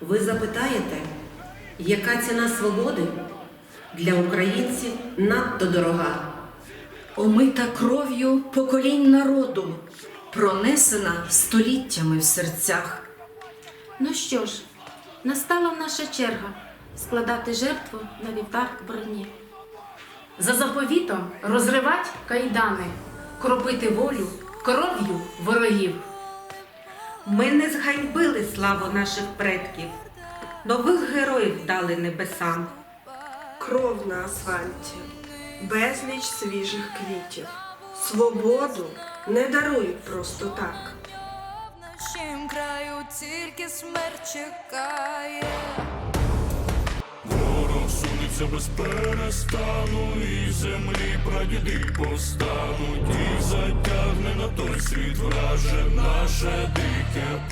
Ви запитаєте, яка ціна свободи для українців надто дорога? Омита кров'ю поколінь народу, пронесена століттями в серцях. Ну що ж, настала наша черга складати жертву на вівтар броні. За заповітом розривать кайдани, кропити волю кров'ю ворогів. Ми не зганьбили славу наших предків, нових героїв дали небесам. Кров на асфальті, безліч свіжих квітів. Свободу не дарують просто так. В нашім краю тільки смерть чекає. Ворог сунеться без перестану, і землі прадіди на той світ враже наше дике.